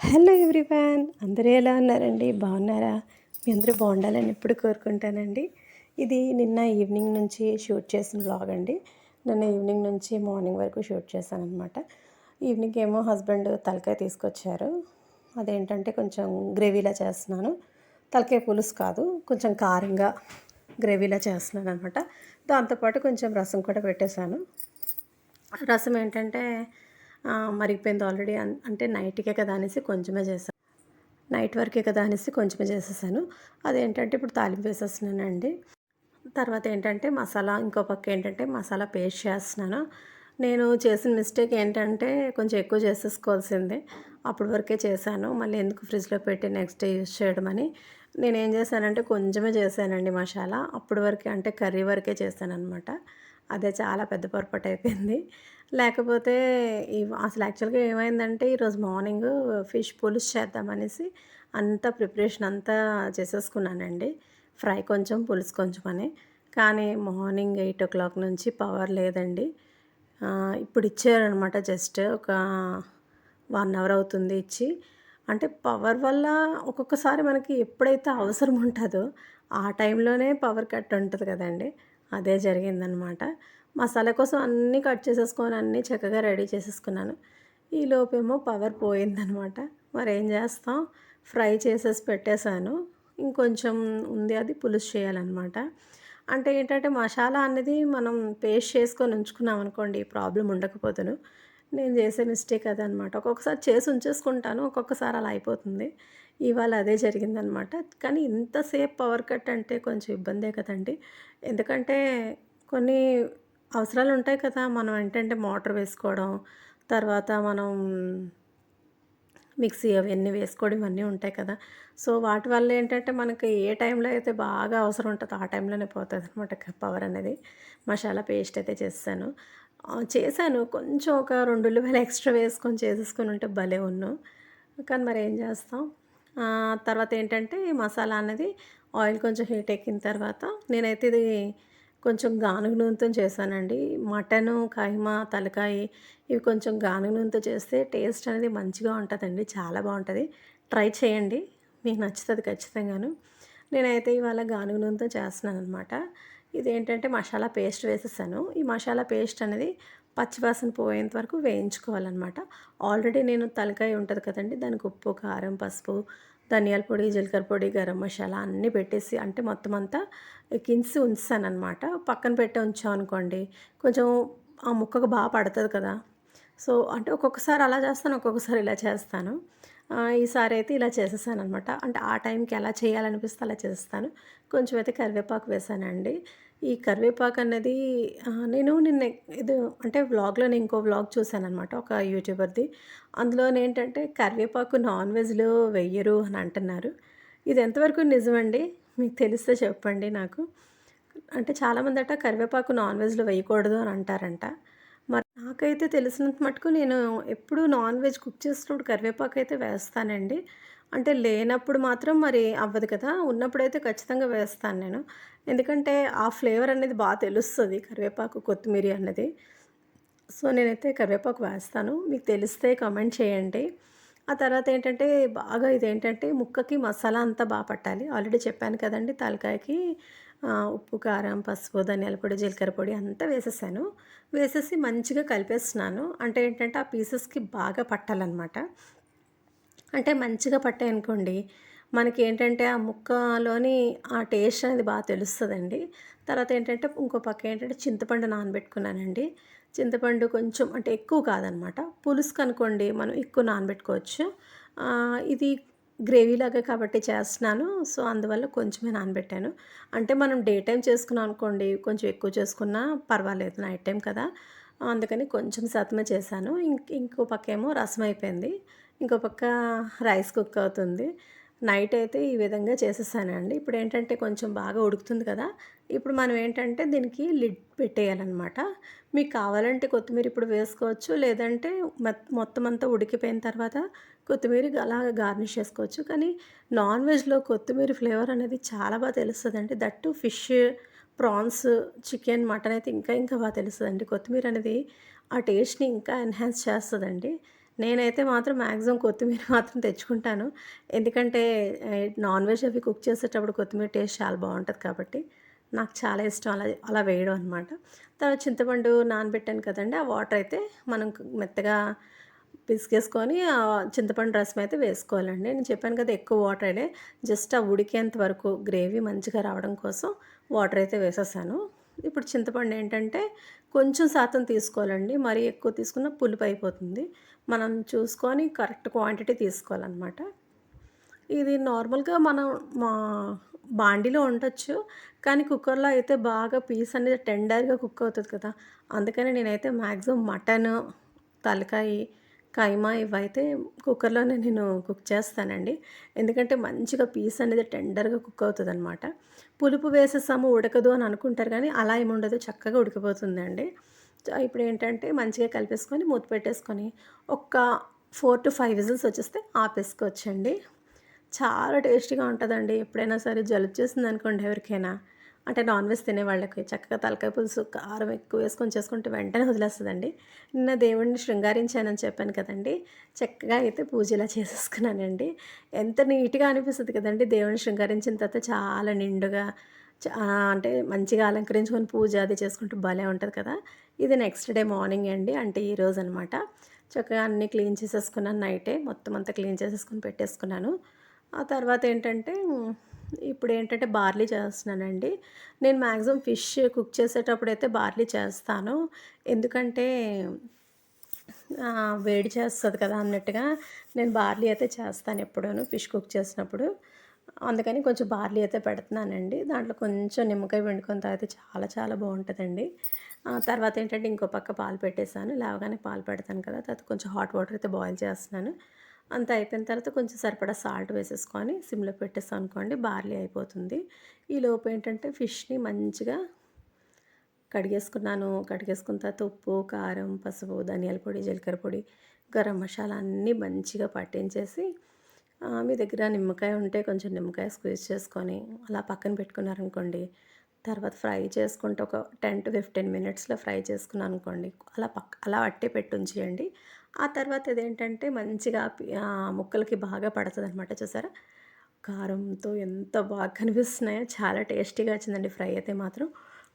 Hello everyone అందరూ ఎలా ఉన్నారండి? బాగున్నారా? మీ అందరూ బాగుండాలని ఎప్పుడు కోరుకుంటానండి. ఇది నిన్న ఈవినింగ్ నుంచి షూట్ చేసిన బ్లాగ్ అండి. నిన్న ఈవినింగ్ నుంచి మార్నింగ్ వరకు షూట్ చేశాను అనమాట ఈవినింగ్ ఏమో హస్బెండ్ తలకాయ తీసుకొచ్చారు. అదేంటంటే కొంచెం గ్రేవీలా చేస్తున్నాను. తలకాయ పులుసు కాదు కొంచెం కారంగా గ్రేవీలా చేస్తున్నాను అనమాట దాంతోపాటు కొంచెం రసం కూడా పెట్టేశాను. రసం ఏంటంటే మరిగిపోయింది ఆల్రెడీ అంటే నైట్కే కదా అనేసి కొంచెమే చేశాను నైట్ వరకే కదా అనేసి కొంచెమే చేసేసాను. అదేంటంటే ఇప్పుడు తాలింపు వేసేస్తున్నానండి. తర్వాత ఏంటంటే మసాలా ఇంకో పక్క ఏంటంటే మసాలా పేస్ట్ చేస్తున్నాను. నేను చేసిన మిస్టేక్ ఏంటంటే కొంచెం ఎక్కువ చేసేసుకోవాల్సిందే. అప్పటి వరకే చేశాను. మళ్ళీ ఎందుకు ఫ్రిడ్జ్లో పెట్టి నెక్స్ట్ డే యూస్ చేయడం అని నేను ఏం చేశానంటే కొంచెమే చేశానండి మసాలా. అప్పటి వరకే అంటే కర్రీ వరకే చేశాను అనమాట అదే చాలా పెద్ద పొరపాటు అయిపోయింది. లేకపోతే ఈ అసలు యాక్చువల్గా ఏమైందంటే ఈరోజు మార్నింగ్ ఫిష్ పులుసు చేద్దామనేసి అంతా ప్రిపరేషన్ అంతా చేసేసుకున్నానండి. ఫ్రై కొంచెం పులుసు కొంచెం అని. కానీ మార్నింగ్ ఎయిట్ ఓ క్లాక్ నుంచి పవర్ లేదండి. ఇప్పుడు ఇచ్చారనమాట జస్ట్ ఒక వన్ అవర్ అవుతుంది ఇచ్చి. అంటే పవర్ వల్ల ఒక్కొక్కసారి మనకి ఎప్పుడైతే అవసరం ఉంటుందో ఆ టైంలోనే పవర్ కట్ ఉంటుంది కదండి. అదే జరిగిందనమాట. మసాలా కోసం అన్నీ కట్ చేసేసుకొని అన్నీ చక్కగా రెడీ చేసేసుకున్నాను. ఈ లోపేమో పవర్ పోయిందనమాట. మరి ఏం చేస్తాం? ఫ్రై చేసేసి పెట్టేశాను. ఇంకొంచెం ఉంది అది పులుసు చేయాలన్నమాట. అంటే ఏంటంటే మసాలా అనేది మనం పేస్ట్ చేసుకొని ఉంచుకున్నాం అనుకోండి ప్రాబ్లం ఉండకపోతును. నేను చేసే మిస్టేక్ అదనమాట. ఒక్కొక్కసారి చేసి ఉంచేసుకుంటాను ఒక్కొక్కసారి అలా అయిపోతుంది. ఇవాళ అదే జరిగిందనమాట. కానీ ఇంతసేపు పవర్ కట్ అంటే కొంచెం ఇబ్బందే కదండి. ఎందుకంటే కొన్ని అవసరాలు ఉంటాయి కదా మనం ఏంటంటే మోటార్ వేసుకోవడం తర్వాత మనం మిక్సీ అవన్నీ వేసుకోవడం ఇవన్నీ ఉంటాయి కదా. సో వాటి వల్ల ఏంటంటే మనకి ఏ టైంలో అయితే బాగా అవసరం ఉంటుందో ఆ టైంలోనే పోతుంది అనమాట పవర్ అనేది. మసాలా పేస్ట్ అయితే చేస్తాను. చేశాను. కొంచెం ఒక రెండు ఉల్లిపాయలు ఎక్స్ట్రా వేసుకొని చేసేసుకొని ఉంటే భలే ఉన్నాం. కానీ మరి ఏం చేస్తాం? తర్వాత ఏంటంటే ఈ మసాలా అనేది ఆయిల్ కొంచెం హీట్ ఎక్కిన తర్వాత నేనైతే ఇది కొంచెం గానుగ నూనెతో చేశానండి. మటను కైమా తలకాయ ఇవి కొంచెం గానుగ నూనెతో చేస్తే టేస్ట్ అనేది మంచిగా ఉంటుందండి. చాలా బాగుంటుంది. ట్రై చేయండి. మీకు నచ్చుతుంది ఖచ్చితంగాను. నేనైతే ఇవాళ గానుగ నూనెతో చేస్తున్నాను అనమాట ఇదేంటంటే మసాలా పేస్ట్ వేసేసాను. ఈ మసాలా పేస్ట్ అనేది పచ్చివాసన పోయేంత వరకు వేయించుకోవాలన్నమాట. ఆల్రెడీ నేను తలకాయ ఉంటుంది కదండి దానికి ఉప్పు కారం పసుపు ధనియాల పొడి జీలకర్ర పొడి గరం మసాలా అన్నీ పెట్టేసి అంటే మొత్తం అంతా కించి ఉంచానమాట అనమాట పక్కన పెట్టి ఉంచాం అనుకోండి కొంచెం ఆ ముక్కకు బాగా పడుతుంది కదా. సో అంటే ఒక్కొక్కసారి అలా చేస్తాను ఒక్కొక్కసారి ఇలా చేస్తాను. ఈసారి అయితే ఇలా చేసేసాను అనమాట అంటే ఆ టైంకి ఎలా చేయాలనిపిస్తే అలా చేస్తాను కొంచెం అయితే కరివేపాకు వేసానండి. ఈ కరివేపాకు అనేది నేను నిన్న ఇది అంటే వ్లాగ్లో నేను ఇంకో వ్లాగ్ చూశాను అనమాట ఒక యూట్యూబర్ది. అందులో ఏంటంటే కరివేపాకు నాన్ వెజ్లో వెయ్యరు అని అంటున్నారు. ఇది ఎంతవరకు నిజమండి? మీకు తెలిస్తే చెప్పండి నాకు. అంటే చాలామంది అట కరివేపాకు నాన్ వెజ్లో వేయకూడదు అని అంటారంట. నాకైతే తెలిసినంత మటుకు నేను ఎప్పుడు నాన్ వెజ్ కుక్ చేసినప్పుడు కరివేపాకు అయితే వేస్తానండి. అంటే లేనప్పుడు మాత్రం మరి అవ్వదు కదా ఉన్నప్పుడైతే ఖచ్చితంగా వేస్తాను నేను. ఎందుకంటే ఆ ఫ్లేవర్ అనేది బాగా తెలుస్తుంది కరివేపాకు కొత్తిమీర అన్నది. సో నేనైతే కరివేపాకు వేస్తాను. మీకు తెలిస్తే కమెంట్ చేయండి. ఆ తర్వాత ఏంటంటే బాగా ఇదేంటంటే ముక్కకి మసాలా అంతా బాగా పట్టాలి. ఆల్రెడీ చెప్పాను కదండి తలకాయకి ఉప్పు కారం పసుపు ధనియాల పొడి జీలకర్ర పొడి అంతా వేసేసాను. వేసేసి మంచిగా కలిపేస్తున్నాను. అంటే ఏంటంటే ఆ పీసెస్కి బాగా పట్టాలన్నమాట. అంటే మంచిగా పట్టాయనుకోండి మనకి ఏంటంటే ఆ ముక్కలోని ఆ టేస్ట్ అనేది బాగా తెలుస్తుందండి. తర్వాత ఏంటంటే ఇంకో పక్క ఏంటంటే చింతపండు నానబెట్టుకున్నానండి. చింతపండు కొంచెం అంటే ఎక్కువ కాదనమాట పులుసుకు అనుకోండి మనం ఎక్కువ నానబెట్టుకోవచ్చు. ఇది గ్రేవీ లాగా కాబట్టి చేస్తున్నాను. సో అందువల్ల కొంచెమే నానబెట్టాను. అంటే మనం డే టైం చేసుకున్నాం అనుకోండి కొంచెం ఎక్కువ చేసుకున్నా పర్వాలేదు నైట్ టైం కదా. అందుకని కొంచెం శాతమే చేశాను. ఇంక ఇంకో పక్క ఏమో రసం అయిపోయింది. ఇంకో పక్క రైస్ కుక్ అవుతుంది. నైట్ అయితే ఈ విధంగా చేసేసానండి. ఇప్పుడు ఏంటంటే కొంచెం బాగా ఉడుకుతుంది కదా ఇప్పుడు మనం ఏంటంటే దీనికి లిడ్ పెట్టేయాలన్నమాట. మీకు కావాలంటే కొత్తిమీర ఇప్పుడు వేసుకోవచ్చు లేదంటే మొత్తం అంతా ఉడికిపోయిన తర్వాత కొత్తిమీర అలా గార్నిష్ చేసుకోవచ్చు. కానీ నాన్ వెజ్లో కొత్తిమీర ఫ్లేవర్ అనేది చాలా బాగా తెలుస్తుందండి. That fish prawns chicken mutton అయితే ఇంకా ఇంకా బాగా తెలుస్తుందండి. కొత్తిమీర అనేది ఆ టేస్ట్ని ఇంకా ఎన్హాన్స్ చేస్తుందండి. నేనైతే మాత్రం మ్యాక్సిమం కొత్తిమీర మాత్రం తెచ్చుకుంటాను. ఎందుకంటే నాన్ వెజ్ అవి కుక్ చేసేటప్పుడు కొత్తిమీర టేస్ట్ చాలా బాగుంటుంది కాబట్టి నాకు చాలా ఇష్టం అలా అలా వేయడం అనమాట తర్వాత చింతపండు నానబెట్టాను కదండి ఆ వాటర్ అయితే మనం మెత్తగా పిసికేసుకొని ఆ చింతపండు రసం అయితే వేసుకోవాలండి. నేను చెప్పాను కదా ఎక్కువ వాటర్ అయితే జస్ట్ ఆ ఉడికేంత వరకు గ్రేవీ మంచిగా రావడం కోసం వాటర్ అయితే వేసేసాను. ఇప్పుడు చింతపండు ఏంటంటే కొంచెం శాతం తీసుకోవాలండి. మరీ ఎక్కువ తీసుకున్న పులుపు అయిపోతుంది. మనం చూసుకొని కరెక్ట్ క్వాంటిటీ తీసుకోవాలన్నమాట. ఇది నార్మల్గా మనం మా బాండీలో ఉండొచ్చు. కానీ కుక్కర్లో అయితే బాగా పీస్ అనేది టెండర్గా కుక్ అవుతుంది కదా. అందుకని నేనైతే మ్యాక్సిమం మటన్ తలకాయి కైమా ఇవైతే కుక్కర్లోనే నేను కుక్ చేస్తానండి. ఎందుకంటే మంచిగా పీస్ అనేది టెండర్గా కుక్ అవుతుంది అనమాట పులుపు వేసేసాము ఉడకదు అని అనుకుంటారు కానీ అలా ఏమి ఉండదు చక్కగా ఉడికిపోతుందండి. ఇప్పుడు ఏంటంటే మంచిగా కలిపేసుకొని మూత పెట్టేసుకొని ఒక్క ఫోర్ టు ఫైవ్ విజిల్స్ వచ్చేస్తే ఆపేసుకోవచ్చండి. చాలా టేస్టీగా ఉంటుందండి. ఎప్పుడైనా సరే జలుబు చేసింది అనుకోండి ఎవరికైనా. అంటే నాన్ వెజ్ తినే వాళ్ళకి చక్కగా తలకాయ పులుసు కారం ఎక్కువ వేసుకొని చేసుకుంటే వెంటనే వదిలేస్తుందండి. నిన్న దేవుడిని శృంగారించానని చెప్పాను కదండి. చక్కగా అయితే పూజ ఇలా చేసేసుకున్నానండి. ఎంత నీట్గా అనిపిస్తుంది కదండి దేవుడిని శృంగారించిన తర్వాత చాలా నిండుగా అంటే మంచిగా అలంకరించుకొని పూజ అది చేసుకుంటూ భలే ఉంటుంది కదా. ఇది నెక్స్ట్ డే మార్నింగ్ అండి అంటే ఈరోజు అనమాట చక్కగా అన్నీ క్లీన్ చేసేసుకున్నాను నైటే మొత్తం అంతా క్లీన్ చేసేసుకొని పెట్టేసుకున్నాను. ఆ తర్వాత ఏంటంటే ఇప్పుడు ఏంటంటే బార్లీ చేస్తున్నానండి. నేను మ్యాక్సిమం ఫిష్ కుక్ చేసేటప్పుడు అయితే బార్లీ చేస్తాను. ఎందుకంటే వేడి చేస్తుంది కదా అన్నట్టుగా నేను బార్లీ అయితే చేస్తాను ఎప్పుడూ ఫిష్ కుక్ చేసినప్పుడు. అందుకని కొంచెం బార్లీ అయితే పెడుతున్నానండి. దాంట్లో కొంచెం నిమ్మకాయ వండుకొని తాగితే చాలా చాలా బాగుంటుందండి. తర్వాత ఏంటంటే ఇంకో పక్క పాలు పెట్టేశాను. లేవగానే పాలు పెడతాను కదా తర్వాత కొంచెం హాట్ వాటర్ అయితే బాయిల్ చేస్తున్నాను. అంత అయిపోయిన తర్వాత కొంచెం సరిపడా సాల్ట్ వేసేసుకొని సిమ్లో పెట్టేస్తాం అనుకోండి బార్లీ అయిపోతుంది. ఈ లోపు ఏంటంటే ఫిష్ని మంచిగా కడిగేసుకున్నాను. కడిగేసుకున్న తర్వాత ఉప్పు కారం పసుపు ధనియాల పొడి జీలకర్ర పొడి గరం మసాలా అన్నీ మంచిగా పట్టించేసి మీ దగ్గర నిమ్మకాయ ఉంటే కొంచెం నిమ్మకాయ స్క్వీజ్ చేసుకొని అలా పక్కన పెట్టుకున్నారనుకోండి తర్వాత ఫ్రై చేసుకుంటే ఒక టెన్ టు ఫిఫ్టీన్ మినిట్స్లో ఫ్రై చేసుకున్నాను అనుకోండి అలా పక్క అలా అట్టే పెట్టి ఉంచేయండి ఆ తర్వాత ఇదేంటంటే మంచిగా ముక్కలకి బాగా పడుతుంది అనమాట చూసారా? కారంతో ఎంత బాగా కనిపిస్తున్నాయో చాలా టేస్టీగా వచ్చిందండి ఫ్రై అయితే మాత్రం.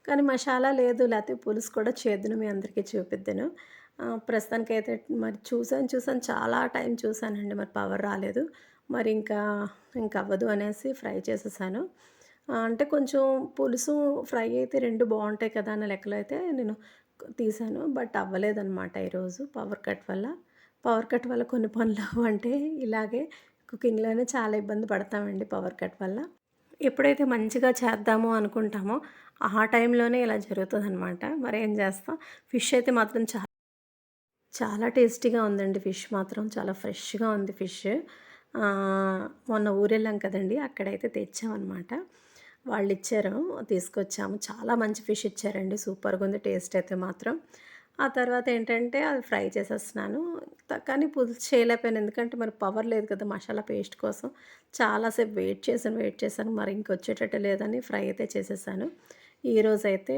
కానీ మసాలా లేదు లేకపోతే పులుసు కూడా చేద్దును మీ అందరికీ చూపిద్దాను. ప్రస్తుతానికైతే మరి చూసాను చూసాను చాలా టైం చూసానండి మరి పవర్ రాలేదు. మరి ఇంకా ఇంకా అవ్వదు అనేసి ఫ్రై చేసేసాను. అంటే కొంచెం పులుసు ఫ్రై అయితే రెండు బాగుంటాయి కదా అన్న లెక్కలో అయితే నేను తీసాను బట్ అవ్వలేదన్నమాట ఈరోజు పవర్ కట్ వల్ల. పవర్ కట్ వల్ల కొన్ని పనులు అంటే ఇలాగే కుకింగ్లోనే చాలా ఇబ్బంది పడతామండి పవర్ కట్ వల్ల. ఎప్పుడైతే మంచిగా చేద్దాము అనుకుంటామో ఆ టైంలోనే ఇలా జరుగుతుంది అనమాట మరి ఏం చేస్తాం? ఫిష్ అయితే మాత్రం చాలా చాలా టేస్టీగా ఉందండి ఫిష్ మాత్రం. చాలా ఫ్రెష్గా ఉంది ఫిష్. మొన్న ఊరెళ్ళాం కదండి అక్కడైతే తెచ్చామన్నమాట. వాళ్ళు ఇచ్చారు తీసుకొచ్చాము. చాలా మంచి ఫిష్ ఇచ్చారండి. సూపర్గా ఉంది టేస్ట్ అయితే మాత్రం. ఆ తర్వాత ఏంటంటే అది ఫ్రై చేసేస్తున్నాను. కానీ పులుసు చేయలేకపోయాను. ఎందుకంటే మరి పవర్ లేదు కదా మసాలా పేస్ట్ కోసం. చాలాసేపు వెయిట్ చేశాను వెయిట్ చేశాను. మరి ఇంకొచ్చేటట్టు లేదని ఫ్రై అయితే చేసేసాను. ఈరోజు అయితే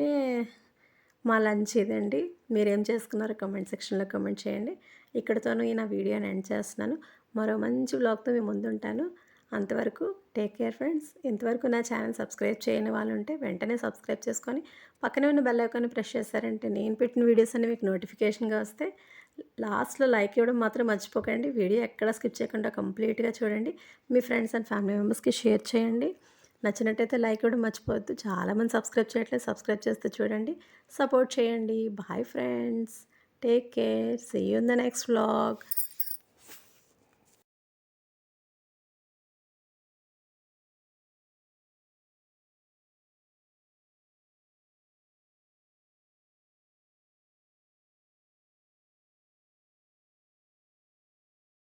మా లంచ్ ఇదండి. మీరేం చేసుకున్నారో కమెంట్ సెక్షన్లో కమెంట్ చేయండి. ఇక్కడితోనూ ఈ నా వీడియోని ఎండ్ చేస్తున్నాను. మరో మంచి బ్లాగ్తో మేము ముందుంటాను. అంతవరకు టేక్ కేర్ ఫ్రెండ్స్. ఇంతవరకు నా ఛానల్ సబ్స్క్రైబ్ చేయని వాళ్ళు ఉంటే వెంటనే సబ్స్క్రైబ్ చేసుకొని పక్కనే ఉన్న బెల్ ఐకాన్ని ప్రెస్ చేశారంటే నేను పెట్టిన వీడియోస్ అన్ని మీకు నోటిఫికేషన్గా వస్తే లాస్ట్లో లైక్ ఇవ్వడం మాత్రం మర్చిపోకండి. వీడియో ఎక్కడ స్కిప్ చేయకుండా కంప్లీట్గా చూడండి. మీ ఫ్రెండ్స్ అండ్ ఫ్యామిలీ మెంబర్స్కి షేర్ చేయండి. నచ్చినట్టయితే లైక్ ఇవ్వడం మర్చిపోవద్దు. చాలామంది సబ్స్క్రైబ్ చేయట్లేదు. సబ్స్క్రైబ్ చేస్తే చూడండి. సపోర్ట్ చేయండి. Bye friends. Take care. See you in the next vlog